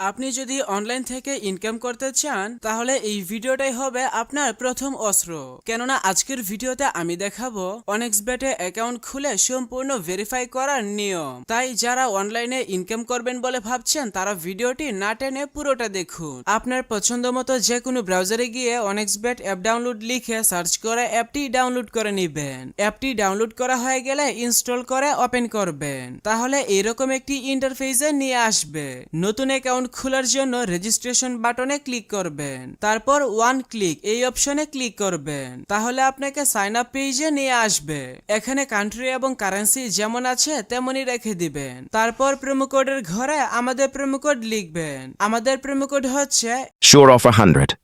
আপনি যদি অনলাইন থেকে ইনকাম করতে চান, তাহলে এই ভিডিওটাই হবে আপনার প্রথম অস্ত্র। কেননা আজকের ভিডিওতে আমি দেখাবো অনেক্সবেটে অ্যাকাউন্ট খুলে সম্পূর্ণ ভেরিফাই করার নিয়ম। তাই যারা অনলাইনে ইনকাম করবেন বলে ভাবছেন, তারা ভিডিওটি না টেনে পুরোটা দেখুন। আপনার পছন্দ মতো যে কোনো ব্রাউজারে গিয়ে অনেক্সবেট অ্যাপ ডাউনলোড লিখে সার্চ করে অ্যাপটি ডাউনলোড করে নেবেন। অ্যাপটি ডাউনলোড করা হয়ে গেলে ইনস্টল করে ওপেন করবেন। তাহলে এরকম একটি ইন্টারফেসে নিয়ে আসবে। নতুন অ্যাকাউন্ট খোলার জন্য রেজিস্ট্রেশন বাটনে ক্লিক করবেন। তারপর ওয়ান ক্লিক এই অপশনে ক্লিক করবেন। তাহলে আপনাকে সাইন আপ পেজে নিয়ে আসবে। এখানে কান্ট্রি এবং কারেন্সি যেমন আছে তেমনই রেখে দিবেন। তারপর প্রোমো কোডের ঘরে আমাদের প্রোমো কোড লিখবেন। আমাদের প্রোমো কোড হচ্ছে Sure অফ 100.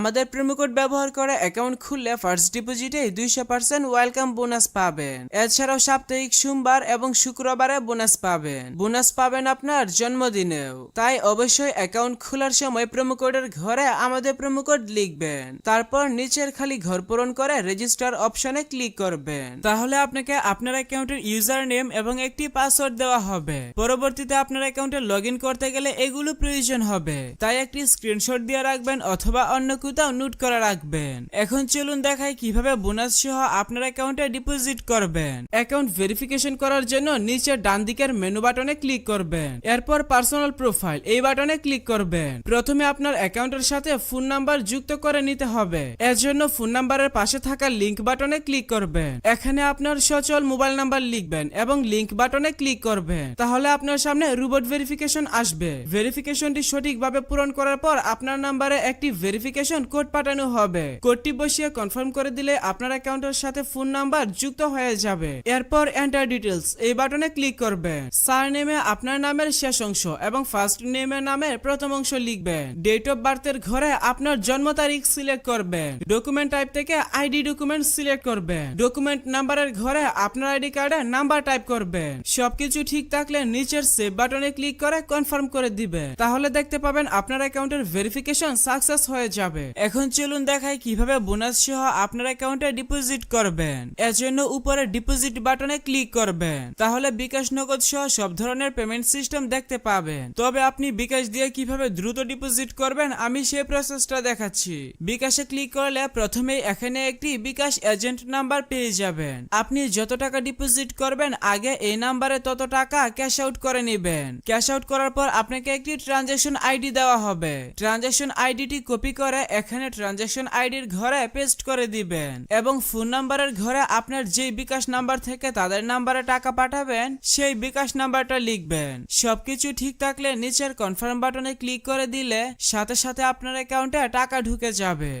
আমাদের কোড ব্যবহার করে অ্যাকাউন্ট খুললে ফার্স্ট ডিপোজিটে দুইশো পার্সেন্ট ওয়েলকাম বোনাস পাবেন। এছাড়াও সাপ্তাহিক সোমবার এবং শুক্রবারে বোনাস পাবেন। বোনাস পাবেন আপনার জন্মদিনেও। তাই অবশ্যই অ্যাকাউন্ট খোলার সময় কোডের ঘরে আমাদের কোড লিখবেন। তারপর নিচের খালি ঘর পূরণ করে রেজিস্টার অপশনে ক্লিক করবেন। তাহলে আপনাকে আপনার অ্যাকাউন্টের ইউজার নেম এবং একটি পাসওয়ার্ড দেওয়া হবে। পরবর্তীতে আপনার অ্যাকাউন্টে লগ করতে গেলে এগুলো প্রয়োজন হবে। তাই একটি স্ক্রিনশট দিয়ে রাখবেন অথবা অন্য কোথাও নোট করা রাখবেন। এখন চলুন দেখাই কীভাবে বোনাস সহ আপনার অ্যাকাউন্টে ডিপোজিট করবেন। অ্যাকাউন্ট ভেরিফিকেশন করার জন্য নিচে ডান দিকের মেনু বাটনে ক্লিক করবেন। এরপর পার্সোনাল প্রোফাইল এই বাটনে ক্লিক করবেন। প্রথমে আপনার অ্যাকাউন্টের সাথে ফোন নাম্বার যুক্ত করে নিতে হবে। এর জন্য ফোন নাম্বারের পাশে থাকা লিংক বাটনে ক্লিক করবেন। এখানে আপনার সচল মোবাইল নাম্বার লিখবেন এবং লিংক বাটনে ক্লিক করবেন। তাহলে আপনার সামনে রোবট ভেরিফিকেশন আসবে। ভেরিফিকেশনটি সঠিকভাবে পূরণ করার পর আপনার নাম্বারে একটি ভেরিফিকেশন কোড পাঠানো হবে। কোডটি বসিয়ে কনফার্ম করে দিলে আপনার অ্যাকাউন্টের সাথে ফোন নাম্বার যুক্ত হয়ে যাবে। এরপর এন্টার ডিটেলস এই বাটনে ক্লিক করবেন। সার নেমে আপনার নামের শেষ অংশ এবং ফার্স্ট নেমের নামের প্রথম অংশ লিখবেন। ডেট অফ বার্থের ঘরে আপনার জন্ম তারিখ সিলেক্ট করবেন। ডকুমেন্ট টাইপ থেকে আইডি ডকুমেন্ট সিলেক্ট করবেন। ডকুমেন্ট নাম্বারের ঘরে আপনার আইডি কার্ডে নাম্বার টাইপ করবেন। সবকিছু ঠিক থাকলে নিচের সেভ বাটনে ক্লিক করে কনফার্ম করে দিবেন। তাহলে দেখতে পাবেন আপনার অ্যাকাউন্টের ভেরিফিকেশন সাকসেস হয়ে যাবে। এখন চলুন দেখাই কীভাবে বোনাস সহ আপনার অ্যাকাউন্টে ডিপোজিট করবেন। এর জন্য উপরে ডিপোজিট বাটনে ক্লিক করবেন। তাহলে বিকাশ নগদ সহ সব ধরনের পেমেন্ট সিস্টেম দেখতে পাবেন। তবে আপনি বিকাশ দিয়ে কীভাবে দ্রুত ডিপোজিট করবেন আমি সেই প্রসেসটা দেখাচ্ছি। বিকাশে ক্লিক করলে প্রথমেই এখানে একটি বিকাশ এজেন্ট নাম্বার পেয়ে যাবেন। আপনি যত টাকা ডিপোজিট করবেন, আগে এই নাম্বারে তত টাকা ক্যাশ আউট করে নেবেন। ক্যাশ আউট করার পর আপনাকে একটি ট্রানজ্যাকশন আইডি দেওয়া হবে। ট্রানজ্যাকশন আইডিটি কপি করে এখানে ট্রানজ্যাকশন আইডির ঘরে পেস্ট করে দিবেন এবং ফোন নাম্বারের ঘরে আপনার যেই বিকাশ নাম্বার থেকে তাদের নাম্বারে টাকা পাঠাবেন, সেই বিকাশ নাম্বারটা লিখবেন। সবকিছু ঠিক থাকলে নিচের কনফার্ম বাটনে ক্লিক করে দিলে সাথে সাথে আপনার অ্যাকাউন্টে টাকা ঢুকে যাবে।